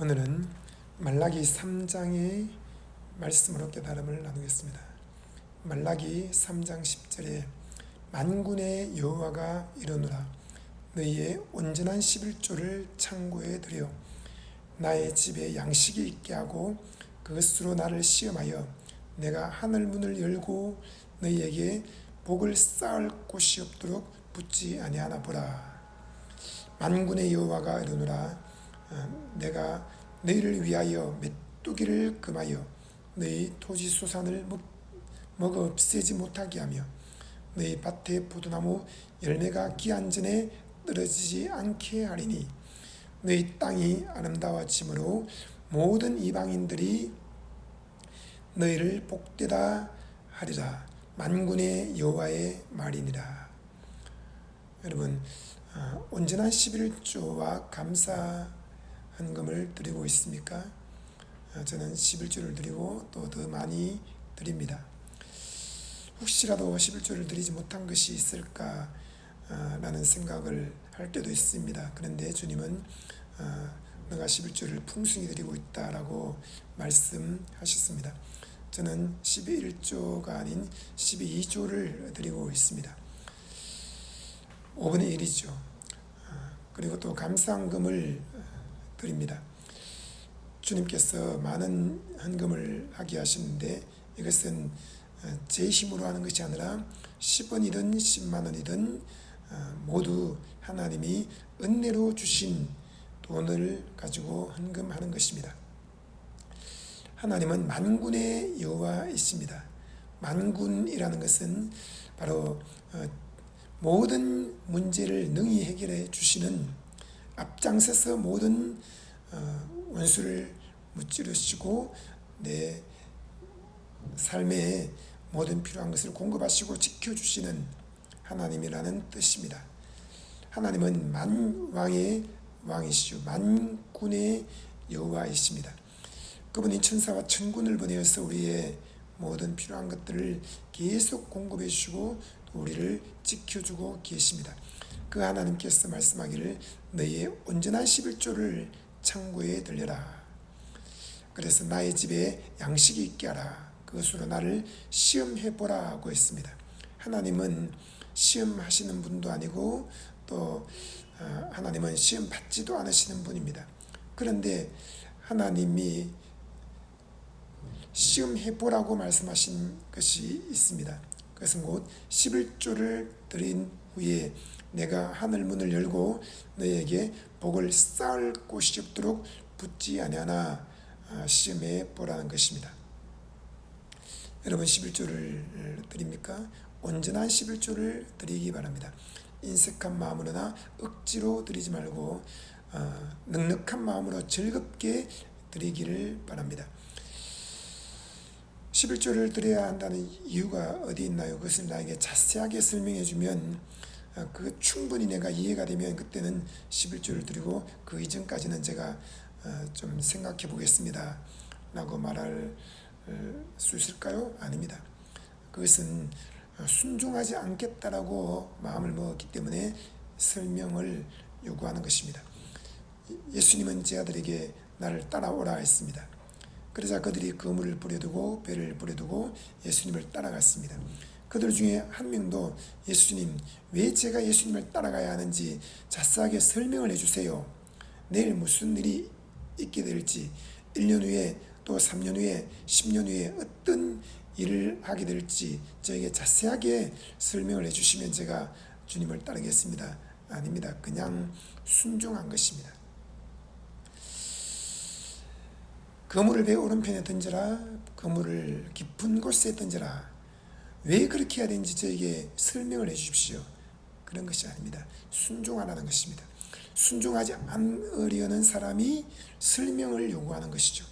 오늘은 말라기 3장의 말씀으로 깨달음을 나누겠습니다. 말라기 3장 10절에 만군의 여호와가 이르노라. 너희의 온전한 11조를 창고에 들여 나의 집에 양식이 있게 하고 그것으로 나를 시험하여 내가 하늘 문을 열고 너희에게 복을 쌓을 곳이 없도록 붙지 아니하나 보라. 만군의 여호와가 이르노라. 어, 내가 너희를 위하여 메뚜기를 금하여 너희 토지 소산을 먹, 먹어 없애지 못하게 하며 너희 밭의 포도나무 열매가 기한 전에 떨어지지 않게 하리니 너희 땅이 아름다워짐으로 모든 이방인들이 너희를 복되다 하리라. 만군의 여호와의 말이니라. 여러분 어, 온전한 11조와 감사 헌금을 드리고 있습니까? 어, 저는 11조를 드리고 또 더 많이 드립니다. 혹시라도 11조를 드리지 못한 것이 있을까 어, 생각을 할 때도 있습니다. 그런데 주님은 어, 너가 11조를 풍성히 드리고 있다라고 말씀하셨습니다. 저는 11조가 아닌 12조를 드리고 있습니다. 5분의 1이죠. 그리고 또 감사금을 드립니다. 주님께서 많은 헌금을 하게 하시는데 이것은 제 힘으로 하는 것이 아니라 10원이든 10만 원이든 모두 하나님이 은혜로 주신 돈을 가지고 헌금하는 것입니다. 하나님은 만군의 여호와이십니다. 만군이라는 것은 바로 모든 문제를 능히 해결해 주시는 앞장서서 모든 원수를 무찌르시고 내 삶에 모든 필요한 것을 공급하시고 지켜주시는 하나님이라는 뜻입니다. 하나님은 만왕의 왕이시오 만군의 여호와이십니다. 그분이 천사와 천군을 보내어서 우리의 모든 필요한 것들을 계속 공급해 주시고 우리를 지켜주고 계십니다. 그 하나님께서 말씀하기를 너희의 온전한 11조를 창고에 들려라. 그래서 나의 집에 양식이 있게 하라. 그것으로 나를 시험해 보라고 했습니다. 하나님은 시험하시는 분도 아니고 또 어, 하나님은 시험 받지도 않으시는 분입니다. 그런데 하나님이 시험해 보라고 말씀하신 것이 있습니다. 그것은 곧 11조를 드린 후에 내가 하늘 문을 열고 너에게 복을 쌓을 곳이 없도록 붙지 아니하나 아, 시험해 보라는 것입니다. 여러분 11조를 드립니까? 온전한 11조를 드리기 바랍니다. 인색한 마음으로나 억지로 드리지 말고 어, 넉넉한 마음으로 즐겁게 드리기를 바랍니다. 11조를 드려야 한다는 이유가 어디 있나요? 그것을 나에게 자세하게 설명해 주면 어, 그 충분히 내가 이해가 되면 그때는 11조를 드리고 그 이전까지는 제가 어, 좀 생각해 보겠습니다. 라고 말할 어, 수 있을까요? 아닙니다. 그것은 순종하지 않겠다라고 마음을 먹었기 때문에 설명을 요구하는 것입니다. 예수님은 제 아들에게 나를 따라오라 했습니다. 그러자 그들이 그물을 뿌려두고 배를 뿌려두고 예수님을 따라갔습니다. 그들 중에 한 명도 예수님, 왜 제가 예수님을 따라가야 하는지 자세하게 설명을 해주세요. 내일 무슨 일이 있게 될지, 1년 후에 또 3년 후에, 10년 후에 어떤 일을 하게 될지 저에게 자세하게 설명을 해주시면 제가 주님을 따르겠습니다. 아닙니다. 그냥 순종한 것입니다. 그물을 배 오른편에 던져라. 그물을 깊은 곳에 던져라. 왜 그렇게 해야 되는지 저에게 설명을 해 주십시오. 그런 것이 아닙니다. 순종하라는 것입니다. 순종하지 않으려는 사람이 설명을 요구하는 것이죠.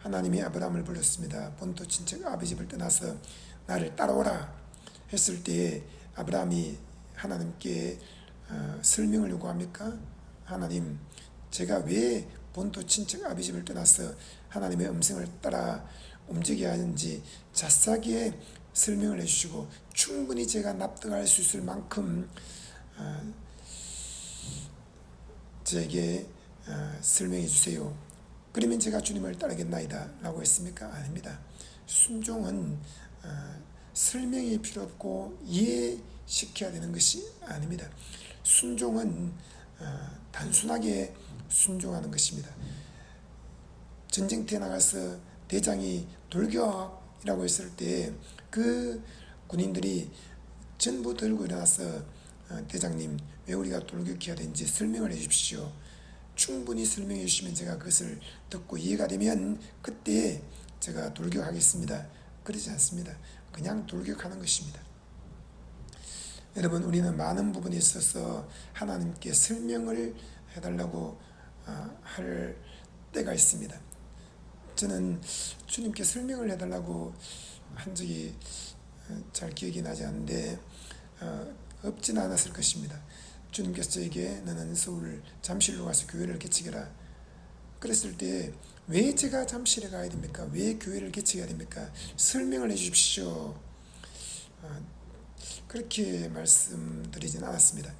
하나님이 아브라함을 불렀습니다. 본토 친척 아비 집을 떠나서 나를 따라오라 했을 때에 아브라함이 하나님께 어, 설명을 요구합니까? 하나님, 제가 왜 본토 친척 아비 집을 떠나서 하나님의 음성을 따라 움직여야 하는지 자세하게 설명을 해주시고 충분히 제가 납득할 수 있을 만큼 어, 저에게 어, 설명해 주세요. 그러면 제가 주님을 따르겠나이다 라고 했습니까? 아닙니다. 순종은 어, 설명이 필요 없고 이해시켜야 되는 것이 아닙니다. 순종은 어, 단순하게 순종하는 것입니다. 전쟁터에 나가서 대장이 돌격 이라고 했을 때 그 군인들이 전부 들고 일어나서 어, 대장님 왜 우리가 돌격해야 되는지 설명을 해 주십시오. 충분히 설명해 주시면 제가 그것을 듣고 이해가 되면 그때 제가 돌격하겠습니다. 그러지 않습니다. 그냥 돌격하는 것입니다. 여러분 우리는 많은 부분에 있어서 하나님께 설명을 해달라고 어, 할 때가 있습니다. 저는 주님께 설명을 해달라고 한 적이 어, 잘 기억이 나지 않는데 어, 없지는 않았을 것입니다. 주님께서 저에게 너는 서울 잠실로 가서 교회를 개치게라 그랬을 때 왜 제가 잠실에 가야 됩니까? 왜 교회를 개치게 됩니까? 설명을 해 주십시오. 어, 그렇게 말씀드리진 않았습니다.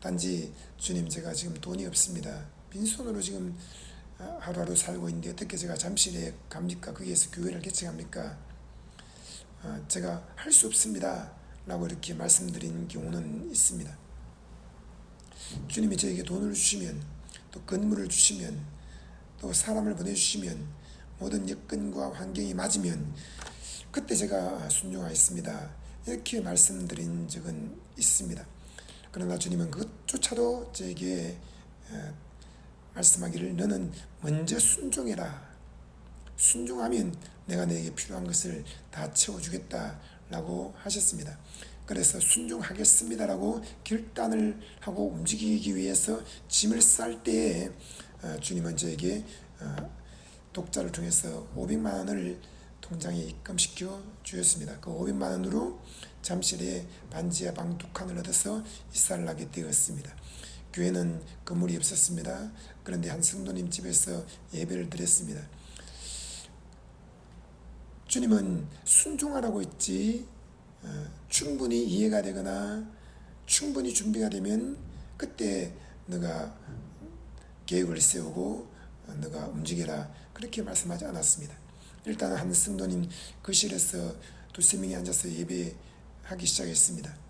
단지 주님 제가 지금 돈이 없습니다. 빈손으로 지금 어, 하루하루 살고 있는데 어떻게 제가 잠실에 갑니까? 거기에서 교회를 개척합니까? 어, 제가 할 수 없습니다. 라고 이렇게 말씀드린 경우는 있습니다. 주님이 저에게 돈을 주시면 또 건물을 주시면 또 사람을 보내주시면 모든 여건과 환경이 맞으면 그때 제가 순종하였습니다. 이렇게 말씀드린 적은 있습니다. 그러나 주님은 그것조차도 저에게 어, 말씀하기를 너는 먼저 순종해라. 순종하면 내가 내게 필요한 것을 다 채워주겠다라고 하셨습니다. 그래서 순종하겠습니다라고 결단을 하고 움직이기 위해서 짐을 쌀 때에 어, 주님은 저에게 어, 독자를 통해서 500만 원을 통장에 입금시켜 주셨습니다. 그 500만 원으로 잠실에 반지하 방두 칸을 얻어서 이사를 하게 되었습니다. 교회는 건물이 없었습니다. 그런데 한 성도님 집에서 예배를 드렸습니다. 주님은 순종하라고 했지 어, 충분히 이해가 되거나 충분히 준비가 되면 그때 너가 계획을 세우고 너가 움직여라 그렇게 말씀하지 않았습니다. 일단 한 성도님 거실에서 두세 명이 앉아서 예배하기 시작했습니다.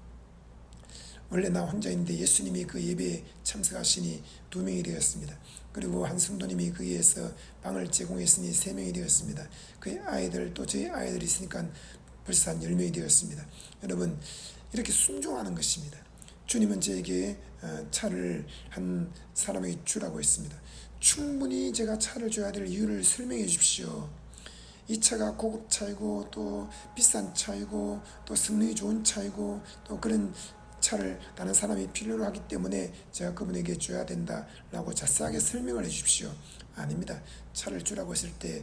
원래 나 혼자 있는데 예수님이 그 예배에 참석하시니 두 명이 되었습니다. 그리고 한 성도님이 거기에서 방을 제공했으니 세 명이 되었습니다. 그 아이들 또 저희 아이들이 있으니까 벌써 한 열 명이 되었습니다. 여러분 이렇게 순종하는 것입니다. 주님은 저에게 어, 차를 한 사람에게 주라고 했습니다. 충분히 제가 차를 줘야 될 이유를 설명해 주십시오. 이 차가 고급 차이고 또 비싼 차이고 또 성능이 좋은 차이고 또 그런 차를 다른 사람이 필요로 하기 때문에 제가 그분에게 줘야 된다라고 자세하게 설명을 해 주십시오. 아닙니다. 차를 주라고 했을 때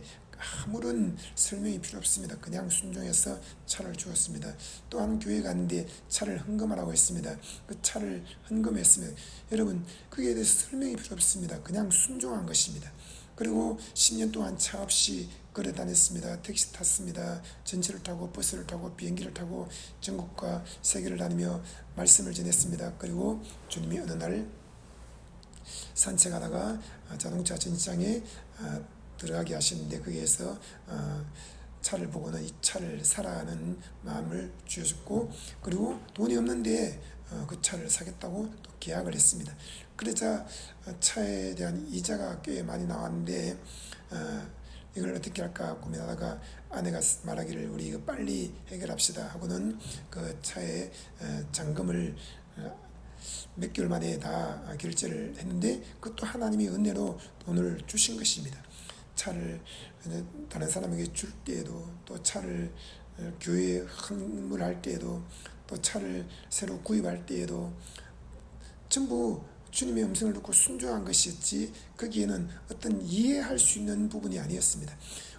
아무런 설명이 필요 없습니다. 그냥 순종해서 차를 주었습니다. 또 한 교회 갔는데 차를 헌금하라고 했습니다. 그 차를 헌금했으면 여러분 그에 대해서 설명이 필요 없습니다. 그냥 순종한 것입니다. 그리고 10년 동안 차 없이 걸어 다녔습니다. 택시 탔습니다. 전철을 타고 버스를 타고 비행기를 타고 전국과 세계를 다니며 말씀을 전했습니다. 그리고 주님이 어느 날 산책하다가 자동차 전시장에 들어가게 하시는데 거기에서 어, 차를 보고는 이 차를 사라는 마음을 주셨고 그리고 돈이 없는데 어, 그 차를 사겠다고 또 계약을 했습니다. 어, 차에 대한 이자가 꽤 많이 나왔는데 이걸 어떻게 할까 고민하다가 아내가 말하기를 우리 이거 빨리 해결합시다 하고는 그 차에 잔금을 몇 개월 만에 다 결제를 했는데 그것도 하나님이 은혜로 돈을 주신 것입니다. 차를 다른 사람에게 줄 때에도 또 차를 어, 교회에 헌물할 때에도 또 차를 새로 구입할 때에도 전부 주님의 음성을 듣고 순종한 것이었지 거기에는 어떤 이해할 수 있는 부분이 아니었습니다.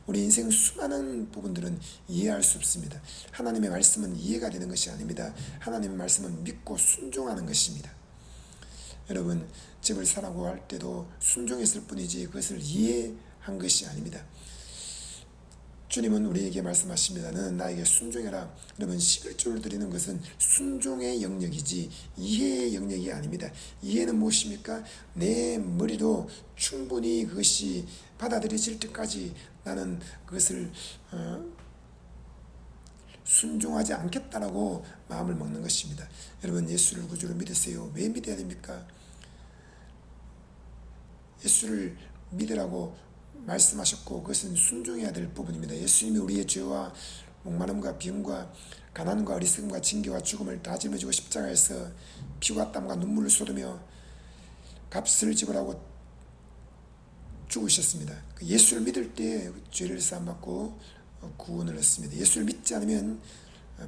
우리 인생 수많은 부분들은 이해할 수 없습니다. 하나님의 말씀은 이해가 되는 것이 아닙니다. 하나님의 말씀은 믿고 순종하는 것입니다. 여러분 집을 사라고 할 때도 순종했을 뿐이지 그것을 이해 한 것이 아닙니다. 주님은 우리에게 말씀하십니다. 너는 나에게 순종해라. 그러면 11조를 드리는 것은 순종의 영역이지 이해의 영역이 아닙니다. 이해는 무엇입니까? 내 머리로 충분히 그것이 받아들여질 때까지 나는 그것을 어, 순종하지 않겠다라고 마음을 먹는 것입니다. 여러분 예수를 구주로 믿으세요. 왜 믿어야 됩니까? 예수를 믿으라고 말씀하셨고 그것은 순종해야 될 부분입니다. 예수님이 우리의 죄와 목마름과 비움과 가난과 어리석음과 징계와 죽음을 다 짊어지고 십자가에서 피와 땀과 눈물을 쏟으며 값을 지불하고 죽으셨습니다. 그 예수를 믿을 때 죄를 사함받고 구원을 얻습니다. 예수를 믿지 않으면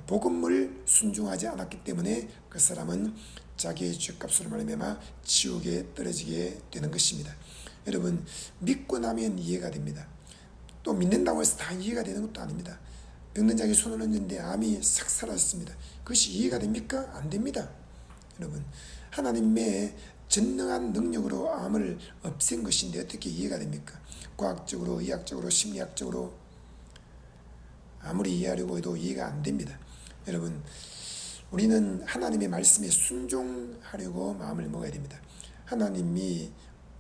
복음을 순종하지 않았기 때문에 그 사람은 자기의 죄값으로 말미암아 지옥에 떨어지게 되는 것입니다. 여러분 믿고 나면 이해가 됩니다. 또 믿는다고 해서 다 이해가 되는 것도 아닙니다. 병든 자에게 손을 얹는데 암이 싹 사라졌습니다. 그것이 이해가 됩니까? 안 됩니다. 여러분 하나님의 전능한 능력으로 암을 없앤 것인데 어떻게 이해가 됩니까? 과학적으로, 의학적으로, 심리학적으로 아무리 이해하려고 해도 이해가 안 됩니다. 여러분 우리는 하나님의 말씀에 순종하려고 마음을 먹어야 됩니다. 하나님이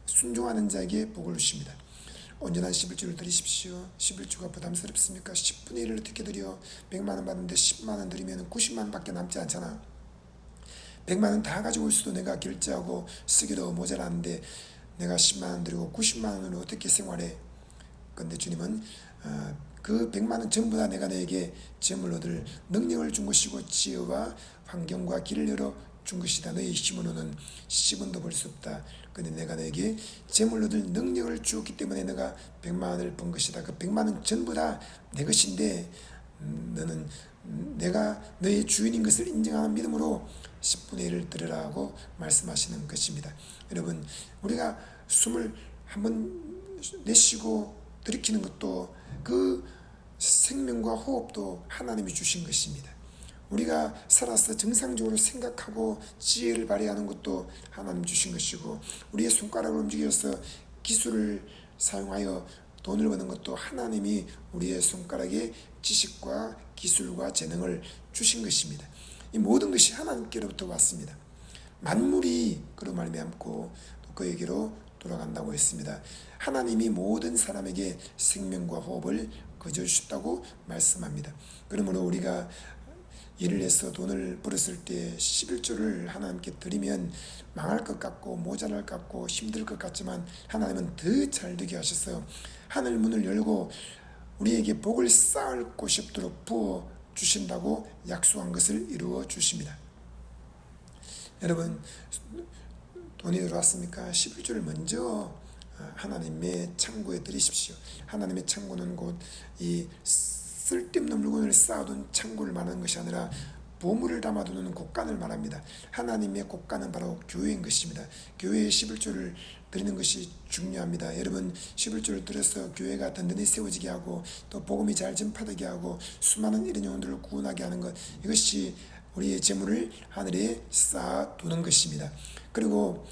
순종하는 자에게 복을 주십니다. 온전한 11주를 드리십시오. 11주가 부담스럽습니까? 10분의 1을 어떻게 드려? 100만 원 받는데 10만 원 드리면 90만 원 밖에 남지 않잖아. 100만 원 다 가지고 있어도 내가 결제하고 쓰기도 모자라는데 내가 10만 원 드리고 90만 원으로 어떻게 생활해? 근데 주님은 어, 그 100만 원 전부 다 내가 너에게 재물 얻을 능력을 준 것이고 지혜와 환경과 길을 열어 준 것이다. 너의 힘으로는 10원도 벌수 없다. 근데 내가 너에게 재물 얻을 능력을 주었기 때문에 내가 100만 원을 번 것이다. 그 100만 원 전부 다 내 것인데 음, 너는 내가 너의 주인인 것을 인정하는 믿음으로 10분의 1을 들으라고 말씀하시는 것입니다. 여러분 우리가 숨을 한번 내쉬고 들이키는 것도 그 생명과 호흡도 하나님이 주신 것입니다. 우리가 살아서 정상적으로 생각하고 지혜를 발휘하는 것도 하나님 주신 것이고 우리의 손가락을 움직여서 기술을 사용하여 돈을 버는 것도 하나님이 우리의 손가락에 지식과 기술과 재능을 주신 것입니다. 이 모든 것이 하나님께로부터 왔습니다. 만물이 그로 말미암고 또 그에게로 돌아간다고 했습니다. 하나님이 모든 사람에게 생명과 호흡을 거저 주셨다고 말씀합니다. 그러므로 우리가 일을 해서 돈을 벌었을 때 11조를 하나님께 드리면 망할 것 같고 모자랄 것 같고 힘들 것 같지만 하나님은 더 잘 되게 하셔서 하늘 문을 열고 우리에게 복을 쌓을 곳이 없도록 부어 주신다고 약속한 것을 이루어 주십니다. 여러분 돈이 들어왔습니까? 11조를 먼저 하나님의 창고에 드리십시오. 하나님의 창고는 곧이 쓸데없는 물건을 쌓아둔 창고를 말하는 것이 아니라 보물을 담아두는 곳간을 말합니다. 하나님의 곳간은 바로 교회인 것입니다. 교회의 11조를 드리는 것이 중요합니다. 여러분 11조를 들여서 교회가 든든히 세워지게 하고 또 복음이 잘 전파되게 하고 수많은 이런 영혼들을 구원하게 하는 것 이것이 우리의 재물을 하늘에 쌓아두는 것입니다. 그리고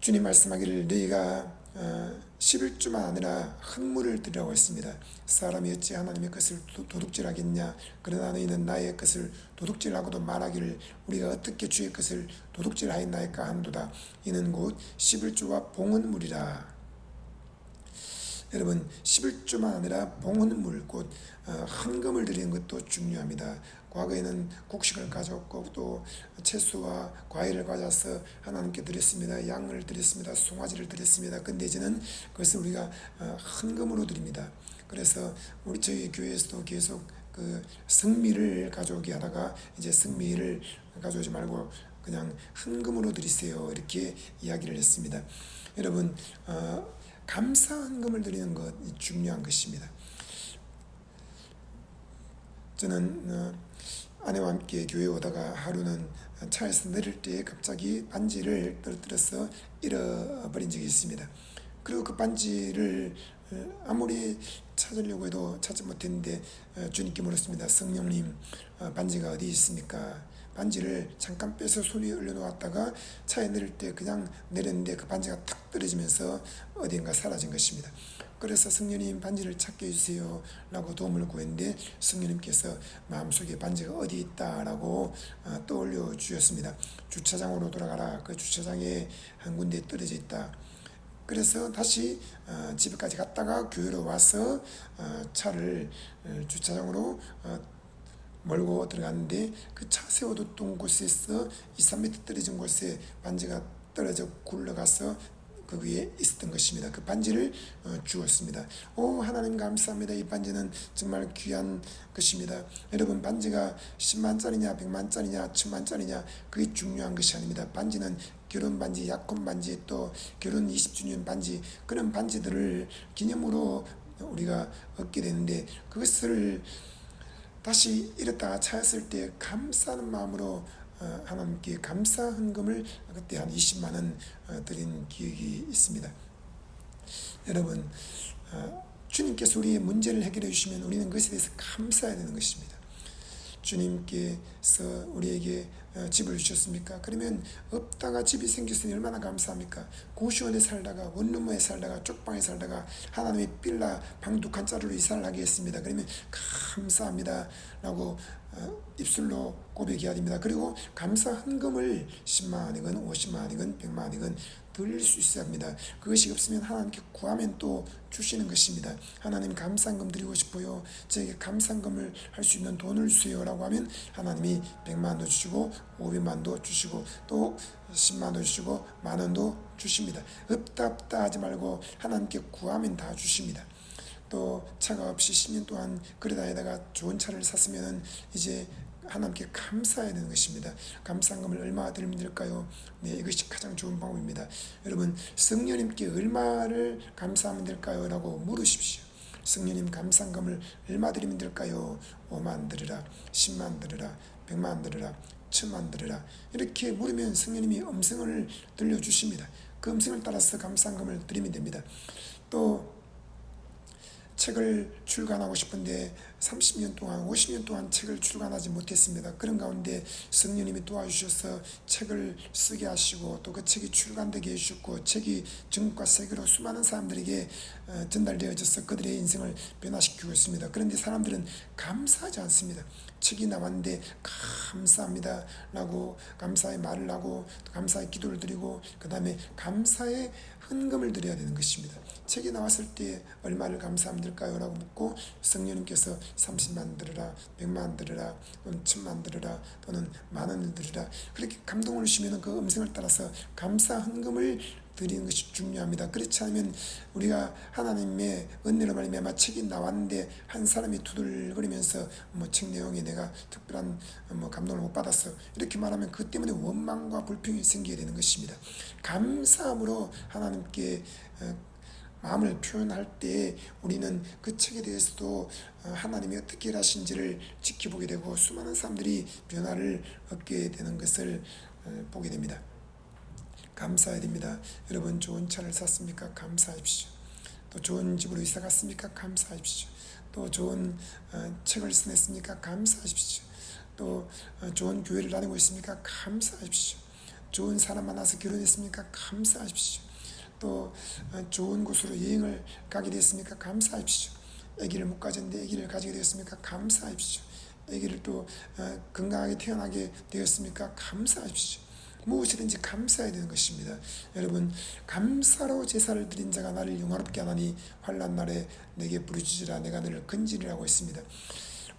주님 말씀하기를 너희가 11주만 어, 아니라 헌물을 드리라고 했습니다. 사람이 어찌 하나님의 것을 도둑질하겠냐 그러나 너희는 나의 것을 도둑질하고도 말하기를 우리가 어떻게 주의 것을 도둑질하였나이까 한도다 이는 곧 11주와 봉헌물이라 여러분 11조만 아니라 봉헌물 곧 어, 헌금을 드리는 것도 중요합니다. 과거에는 국식을 가져왔고 또 채소와 과일을 가져서 하나님께 드렸습니다. 양을 드렸습니다. 송아지를 드렸습니다. 근데 이제는 그것을 우리가 어, 헌금으로 드립니다. 그래서 우리 저희 교회에서도 계속 그 성미를 가져오게 하다가 이제 성미를 가져오지 말고 그냥 헌금으로 드리세요 이렇게 이야기를 했습니다. 여러분 어, 감사 헌금을 드리는 것 중요한 것입니다. 저는 어, 아내와 함께 교회 오다가 하루는 차에서 내릴 때 갑자기 반지를 떨어뜨려서 잃어버린 적이 있습니다. 그리고 그 반지를 어, 아무리 찾으려고 해도 찾지 못했는데 어, 주님께 물었습니다. 성령님 반지가 어디 있습니까? 반지를 잠깐 빼서 손 위에 올려놓았다가 차에 내릴 때 그냥 내렸는데 그 반지가 탁 떨어지면서 어딘가 사라진 것입니다. 그래서 성령님 반지를 찾게 해주세요 라고 도움을 구했는데 성령님께서 마음속에 반지가 어디 있다 라고 어, 떠올려 주셨습니다. 주차장으로 돌아가라. 그 주차장에 한 군데 떨어져 있다. 그래서 다시 어, 집에까지 갔다가 교회로 와서 어, 차를 어, 주차장으로 어, 몰고 들어갔는데 그 차 세워뒀던 곳에서 2, 3m 떨어진 곳에 반지가 떨어져 굴러가서 그 위에 있었던 것입니다. 그 반지를 어, 주었습니다. 오 하나님 감사합니다. 이 반지는 정말 귀한 것입니다. 여러분 반지가 10만짜리냐 100만짜리냐 1000만짜리냐 그게 중요한 것이 아닙니다. 반지는 결혼 반지, 약혼 반지, 또 결혼 20주년 반지 그런 반지들을 기념으로 우리가 얻게 되는데 그것을 다시 이랬다가 차였을 때 감사하는 마음으로 어, 하나님께 감사 헌금을 그때 한 20만 원 어, 드린 기억이 있습니다. 여러분 어, 주님께서 우리의 문제를 해결해 주시면 우리는 그것에 대해서 감사해야 되는 것입니다. 주님께서 우리에게 어, 집을 주셨습니까? 그러면 없다가 집이 생겼으니 얼마나 감사합니까? 고시원에 살다가 원룸에 살다가 쪽방에 살다가 하나님의 빌라 방 두 칸짜리로 이사를 하게 했습니다. 그러면 감사합니다 라고 어, 입술로 고백해야 됩니다. 그리고 감사 헌금을 10만 원이건 50만 원이건 100만 원이건 드릴 수 있어야 합니다. 그것이 없으면 하나님께 구하면 또 주시는 것입니다. 하나님 감상금 드리고 싶어요. 저에게 감상금을 할 수 있는 돈을 주세요라고 하면 하나님이 100만 원도 주시고 500만도 주시고 또 10만도 주시고 만 원도 주십니다. 없다 없다 하지 말고 하나님께 구하면 다 주십니다. 또 차가 없이 10년 동안 그러다니다가 좋은 차를 샀으면 이제 하나님께 감사해야 되는 것입니다. 감사금을 얼마 드리면 될까요? 네, 이것이 가장 좋은 방법입니다. 여러분, 성령님께 얼마를 감사하면 될까요? 라고 물으십시오. 성령님 감상금을 얼마 드리면 될까요? 5만 드리라, 10만 드리라, 100만 드리라, 1000만 드리라. 이렇게 물으면 성령님이 음성을 들려주십니다. 그 음성을 따라서 감상금을 드리면 됩니다. 또 책을 출간하고 싶은데 30년 동안, 50년 동안 책을 출간하지 못했습니다. 그런 가운데 성령님이 도와주셔서 책을 쓰게 하시고 또 그 책이 출간되게 해주셨고 책이 전국과 세계로 수많은 사람들에게 어, 전달되어져서 그들의 인생을 변화시키고 있습니다. 그런데 사람들은 감사하지 않습니다. 책이 나왔는데 감사합니다 라고 감사의 말을 하고 감사의 기도를 드리고 그 다음에 감사의 헌금을 드려야 되는 것입니다. 책이 나왔을 때 얼마를 감사하면 될까요? 라고 묻고 성령님께서 30만 들으라 100만 들으라 또는 1000만 들으라 또는 만 원을 들으라 그렇게 감동을 주시면 그 음성을 따라서 감사 헌금을 드리는 것이 중요합니다. 그렇지 않으면 우리가 하나님의 은혜로 말미암아 책이 나왔는데 한 사람이 두들거리면서 뭐 책 내용에 내가 특별한 뭐 감동을 못 받았어 이렇게 말하면 그 때문에 원망과 불평이 생기게 되는 것입니다. 감사함으로 하나님께 어, 마음을 표현할 때 우리는 그 책에 대해서도 어, 하나님이 어떻게 일하신지를 지켜보게 되고 수많은 사람들이 변화를 얻게 되는 것을 어, 보게 됩니다. 감사해야 됩니다. 여러분 좋은 차를 샀습니까? 감사하십시오. 또 좋은 집으로 이사 갔습니까? 감사하십시오. 또 좋은 어, 책을 쓰냈습니까? 감사하십시오. 또 어, 좋은 교회를 다니고 있습니까? 감사하십시오. 좋은 사람 만나서 결혼했습니까? 감사하십시오. 또 어, 좋은 곳으로 여행을 가게 됐습니까? 감사하십시오. 아기를 못 가졌는데 아기를 가지게 되었습니까? 감사하십시오. 아기를 또 어, 건강하게 태어나게 되었습니까? 감사하십시오. 무엇이든지 감사해야 되는 것입니다. 여러분 감사로 제사를 드린 자가 나를 영화롭게 하나니 환난 날에 내게 부르짖으라 내가 너를 건지리라고 했습니다.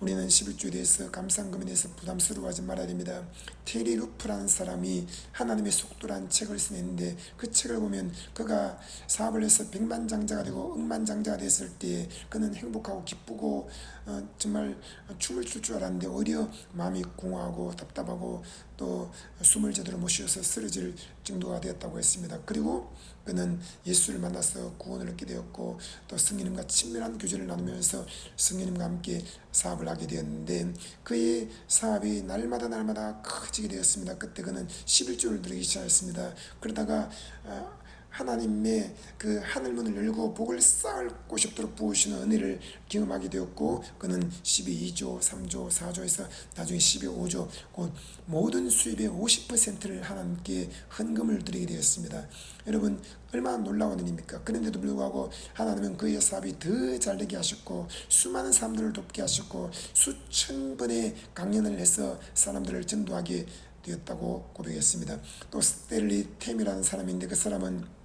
우리는 11조에 대해서 감상금에 대해서 부담스러워하지 말아야 됩니다. 테리 루프라는 사람이 하나님의 속도란 책을 쓰냈는데 그 책을 보면 그가 사업을 해서 백만장자가 되고 억만장자가 됐을 때 그는 행복하고 기쁘고 어, 정말 춤을 출 줄 알았는데 오히려 마음이 공허하고 답답하고 또 숨을 제대로 못 쉬어서 쓰러질 정도가 되었다고 했습니다. 그리고 그는 예수를 만나서 구원을 얻게 되었고 또 성령님과 친밀한 교제를 나누면서 성령님과 함께 사업을 하게 되었는데 그의 사업이 날마다 날마다 커지게 되었습니다. 그때 그는 11조를 드리기 시작했습니다. 그러다가 어, 하나님의 그 하늘 문을 열고 복을 쌓을 곳이 없도록 부으시는 은혜를 경험하게 되었고 그는 12조, 3조, 4조에서 나중에 12조 곧 모든 수입의 50%를 하나님께 헌금을 드리게 되었습니다. 여러분 얼마나 놀라운 일입니까? 그런데도 불구하고 하나님은 그의 사업이 더 잘되게 하셨고 수많은 사람들을 돕게 하셨고 수천 번의 강연을 해서 사람들을 전도하게 되었다고 고백했습니다. 또 스텔리 템이라는 사람인데 그 사람은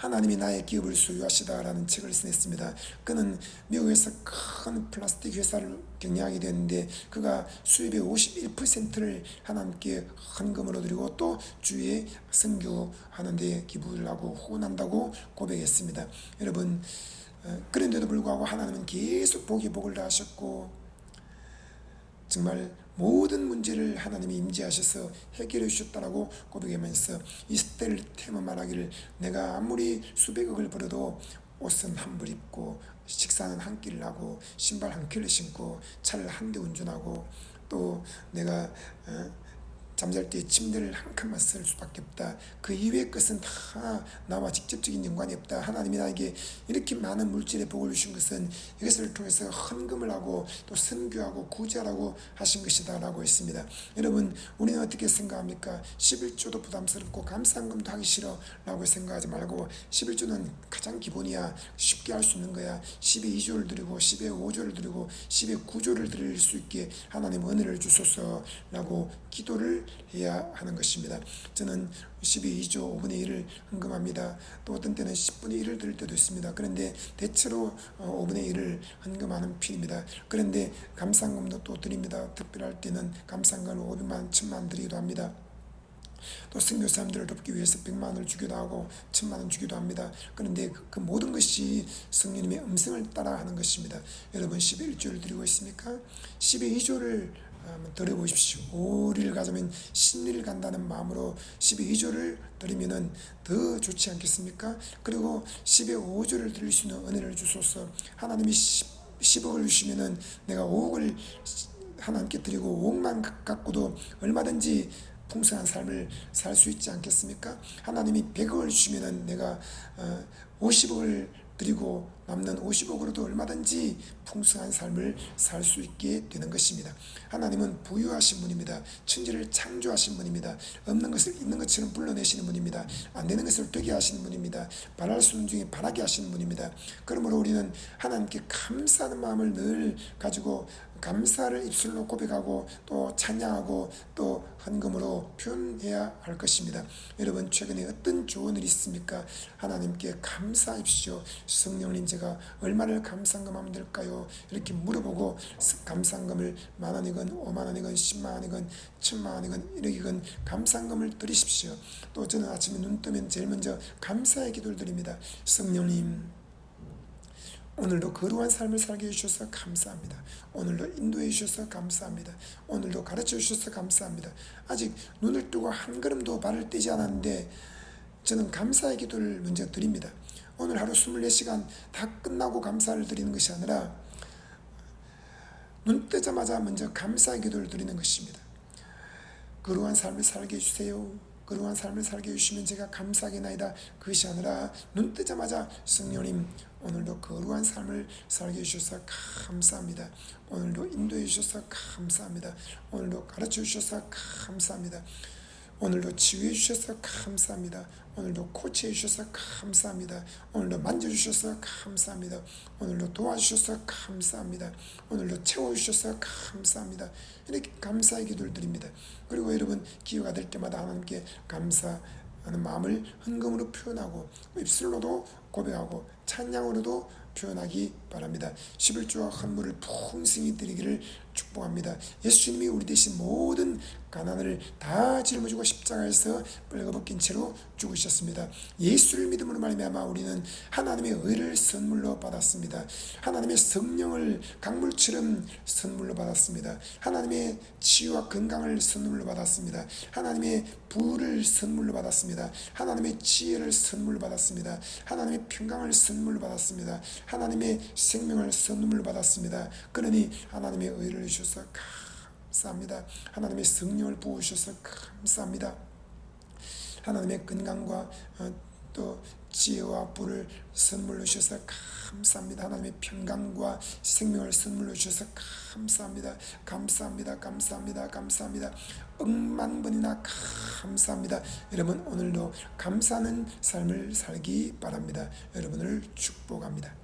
하나님이 나의 기업을 소유하시다라는 책을 쓰냈습니다. 그는 미국에서 큰 플라스틱 회사를 경영하게 됐는데 그가 수입의 51%를 하나님께 헌금으로 드리고 또 주위에 선교하는 데 기부를 하고 후원한다고 고백했습니다. 여러분 어, 그런데도 불구하고 하나님은 계속 복이 복을 다하셨고 정말 모든 문제를 하나님이 임재하셔서 해결해 주셨다라고 고백하면서 이스텔 테마 말하기를 내가 아무리 수백억을 벌어도 옷은 한 벌 입고 식사는 한 끼를 하고 신발 한 켤레 신고 차를 한 대 운전하고 또 내가 어, 잠잘 때 침대를 한 칸만 쓸 수밖에 없다. 그 이외의 것은 다 나와 직접적인 연관이 없다. 하나님이 나에게 이렇게 많은 물질의 복을 주신 것은 이것을 통해서 헌금을 하고 또 선교하고 구제하라고 하신 것이다 라고 했습니다. 여러분 우리는 어떻게 생각합니까? 11조도 부담스럽고 감사한금도 하기 싫어 라고 생각하지 말고 11조는 가장 기본이야. 쉽게 할 수 있는 거야. 12조를 드리고 10의 5조를 드리고 10의 9조를 드릴 수 있게 하나님 은혜를 주소서 라고 기도를 해야 하는 것입니다. 저는 12조 5분의 1을 헌금합니다. 또 어떤 때는 10분의 1을 드릴 때도 있습니다. 그런데 대체로 5분의 1을 헌금하는 편입니다. 그런데 감상금도 또 드립니다. 특별할 때는 감상금을 500만, 1000만 드리기도 합니다. 또 선교사님들을 돕기 위해서 100만 원을 주기도 하고 1000만 원 주기도 합니다. 그런데 그, 그 모든 것이 성령님의 음성을 따라 하는 것입니다. 여러분 11조를 드리고 있습니까? 12조를 한번 드려보십시오. 오리를 가자면 신리를 간다는 마음으로 12조를 드리면은 더 좋지 않겠습니까? 그리고 10의 5조를 드릴 수 있는 은혜를 주소서 하나님이 10, 10 억을 주시면은 내가 5억을 하나님께 드리고 5억만 갖고도 얼마든지 풍성한 삶을 살 수 있지 않겠습니까? 하나님이 100억을 주시면은 내가 50억을 드리고 남는 50억으로도 얼마든지 풍성한 삶을 살 수 있게 되는 것입니다. 하나님은 부유하신 분입니다. 천지를 창조하신 분입니다. 없는 것을 있는 것처럼 불러내시는 분입니다. 안 되는 것을 되게 하시는 분입니다. 바랄 수 있는 중에 바라게 하시는 분입니다. 그러므로 우리는 하나님께 감사하는 마음을 늘 가지고 감사를 입술로 고백하고 또 찬양하고 또 헌금으로 표현해야 할 것입니다. 여러분 최근에 어떤 일이 있습니까? 하나님께 감사하십시오. 성령님 제가 얼마를 감상금 하면 될까요? 이렇게 물어보고 감상금을 만 원이건 오만 원이건 십만 원이건 천만 원이건 일억이건 감상금을 드리십시오. 또 저는 아침에 눈 뜨면 제일 먼저 감사의 기도를 드립니다. 성령님 오늘도 거룩한 삶을 살게 해주셔서 감사합니다. 오늘도 인도해 주셔서 감사합니다. 오늘도 가르쳐 주셔서 감사합니다. 아직 눈을 뜨고 한 걸음도 발을 떼지 않았는데 저는 감사의 기도를 먼저 드립니다. 오늘 하루 24시간 다 끝나고 감사를 드리는 것이 아니라 눈 뜨자마자 먼저 감사의 기도를 드리는 것입니다. 거룩한 삶을 살게 해주세요. 거룩한 삶을 살게 해주시면 제가 감사하게나이다. 그것이 아니라 눈 뜨자마자 성령님 오늘도 거룩한 삶을 살게 해주셔서 감사합니다. 오늘도 인도해 주셔서 감사합니다. 오늘도 가르쳐 주셔서 감사합니다. 오늘도 치유해 주셔서 감사합니다. 오늘도 코치해 주셔서 감사합니다. 오늘도 만져주셔서 감사합니다. 오늘도 도와주셔서 감사합니다. 오늘도 채워주셔서 감사합니다. 이렇게 감사의 기도를 드립니다. 그리고 여러분 기회가 될 때마다 하나님께 감사하는 마음을 헌금으로 표현하고 입술로도 고백하고 찬양으로도 표현하기 바랍니다. 11조와 헌물을 풍성히 드리기를 축복합니다. 예수님이 우리 대신 모든 가난을 다 짊어지고 십자가에서 뻘거벗긴 채로 죽으셨습니다. 예수를 믿음으로 말미암아 우리는 하나님의 의를 선물로 받았습니다. 하나님의 성령을 강물처럼 선물로 받았습니다. 하나님의 치유와 건강을 선물로 받았습니다. 하나님의 부를 선물로 받았습니다. 하나님의 지혜를 선물로 받았습니다. 하나님의 평강을 선물로 받았습니다. 하나님의 생명을 선물로 받았습니다. 그러니 하나님의 의를 주셔서 감사합니다. 하나님의 성령을 부으셔서 감사합니다. 하나님의 건강과 어, 또 지혜와 불을 선물로 주셔서 감사합니다. 하나님의 평강과 생명을 선물로 주셔서 감사합니다. 감사합니다. 감사합니다. 감사합니다. 억만 번이나 감사합니다. 여러분 오늘도 감사하는 삶을 살기 바랍니다. 여러분을 축복합니다.